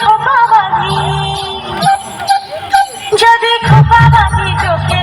খোপা বাঁধি যদি খোপা বাঁধি তোকে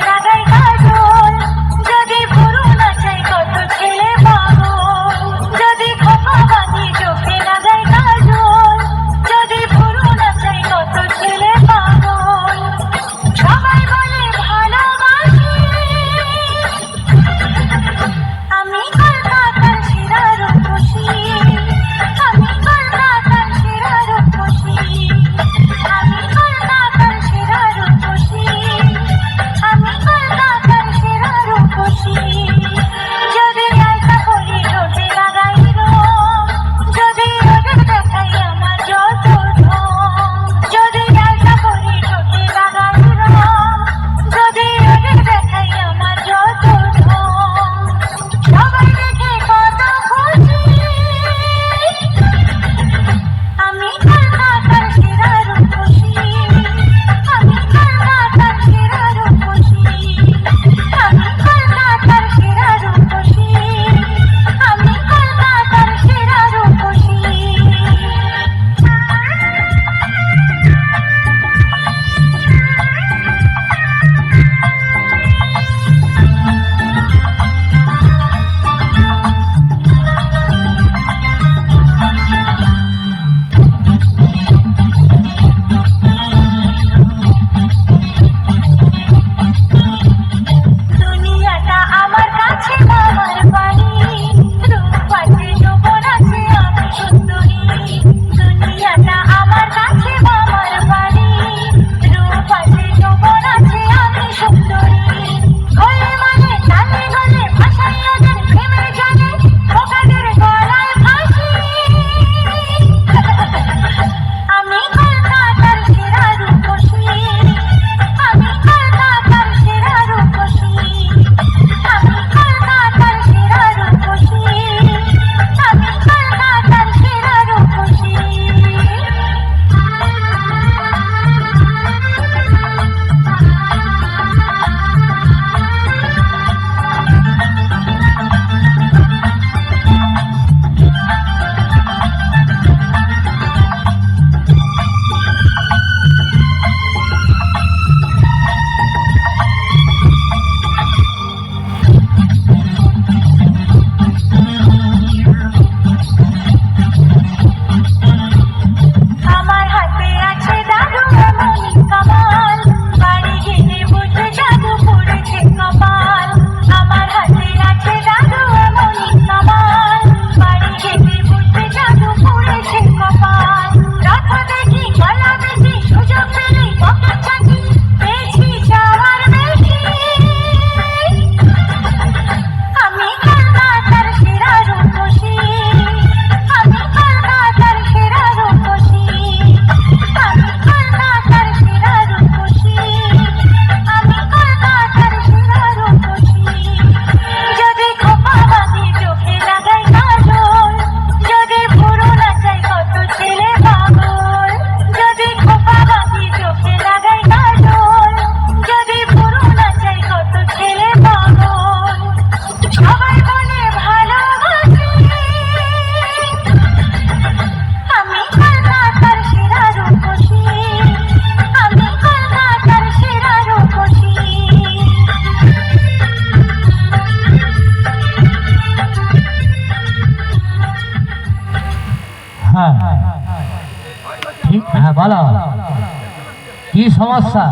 কি সমস্যা?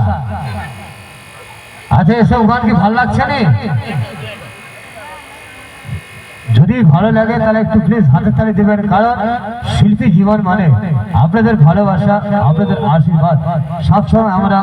আচ্ছা এসে ওখানে কি ভালো লাগছে যদি ভালো লাগে, তাহলে একটু প্লিজ হাতে তালে দেবেন, কারণ শিল্পী জীবন মানে আপনাদের ভালোবাসা, আপনাদের আশীর্বাদ। সবসময় আমরা